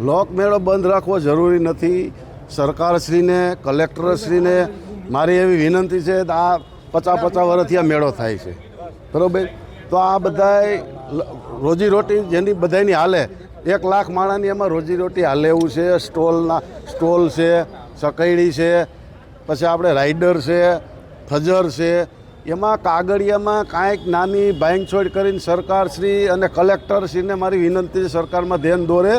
લોકમેળો બંધ રાખવો જરૂરી નથી. સરકારશ્રીને, કલેક્ટરશ્રીને મારી એવી વિનંતી છે કે આ પચાસ પચાસ વર્ષથી આ મેળો થાય છે. બરાબર? તો આ બધાય રોજીરોટી જેની બધાની હાલે. એક લાખ માણાની એમાં રોજીરોટી હાલે એવું છે, સ્ટોલના, સ્ટોલ છે સકૈડી છે, પછી આપણે રાઈડર છે, ફજર છે. એમાં કાગળિયામાં કાંઈક નાની બાંધછોડ કરીને સરકારશ્રી અને કલેક્ટરશ્રીને મારી વિનંતી સરકારમાં ધ્યાન દોરે.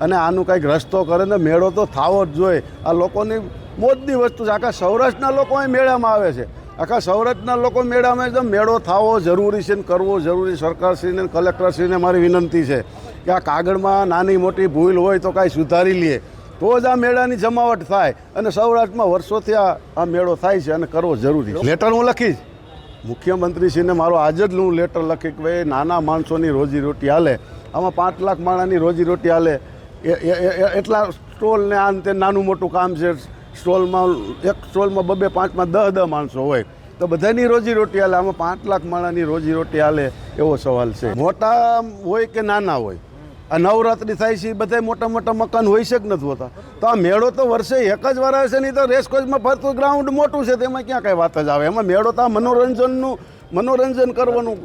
અને આનું કંઈક રસ્તો કરે ને મેળો તો થાવો જ જોઈએ. આ લોકોની મોજની વસ્તુ છે. આખા સૌરાષ્ટ્રના લોકો અહીં મેળામાં આવે છે. આખા સૌરાષ્ટ્રના લોકો મેળામાં એકદમ મેળો થાવો જરૂરી છે ને કરવો જરૂરી. સરકારશ્રીને કલેક્ટરશ્રીને મારી વિનંતી છે કે આ કાગળમાં નાની મોટી ભૂલ હોય તો કાંઈ સુધારી લઈએ તો જ આ મેળાની જમાવટ થાય અને સૌરાષ્ટ્રમાં વર્ષોથી આ આ મેળો થાય છે અને કરવો જરૂરી છે. લેટર હું લખીશ. મુખ્યમંત્રીશ્રીને મારો આજે જ હું લેટર લખી કે ભાઈ, નાના માણસોની રોજીરોટી હાલે. આમાં પાંચ લાખ માણાની રોજીરોટી હાલે. એટલા સ્ટોલ ને આ તે નાનું મોટું કામ છે. સ્ટોલમાં એક સ્ટોલમાં બબે પાંચમાં દહ દહ માણસો હોય. તો બધાની રોજીરોટી હાલે. આમાં પાંચ લાખ માણાની રોજીરોટી હાલે એવો સવાલ છે. મોટા હોય કે નાના હોય? આ નવરાત્રિ થાય છે બધા મોટા મોટા મકાન હોય છે કે નથી હોતા? તો આ મેળો તો વર્ષે એક જ વાર આવે છે નહીં તો રેસકોર્સમાં ફરતું ગ્રાઉન્ડ મોટું છે તેમાં ક્યાં કાંઈ વાત જ આવે? એમાં મેળો તો આ મનોરંજનનું, મનોરંજન કરવાનું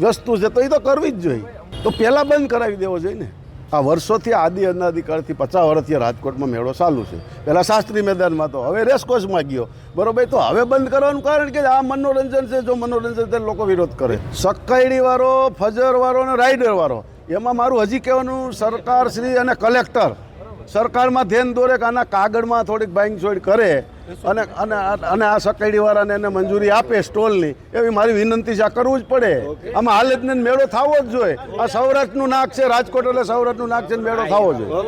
વસ્તુ છે, તો એ તો કરવી જ જોઈએ. તો પહેલાં બંધ કરાવી દેવો જોઈએ ને. આ વર્ષોથી આદિ અનાદિકાળથી પચાસ વર્ષથી રાજકોટમાં મેળો ચાલુ છે. પહેલાં શાસ્ત્રી મેદાનમાં તો, હવે રેસકોર્સમાં ગયો. બરોબર, તો હવે બંધ કરવાનું કારણ કે આ મનોરંજન છે, જો મનોરંજન છે, લોકો વિરોધ કરે. સક્કાઈડી ફજરવાળો ફજર વાળો અને રાઇડરવાળો એમાં મારું હજી કહેવાનું સરકાર શ્રી અને કલેક્ટર સરકારમાં ધ્યાન દોરે કે આના કાગળમાં થોડીક બાઇંગછોડ કરે અને અને અને આ સકાઈડીવાળાને એને મંજૂરી આપે સ્ટોલની. એવી મારી વિનંતી છે. આ કરવું જ પડે. આમાં હાલતને મેળો થવો જ જોઈએ. આ સૌરાષ્ટ્રનું નાક છે રાજકોટ એટલે સૌરાષ્ટ્રનું નાક છે મેળો થવો જોઈએ.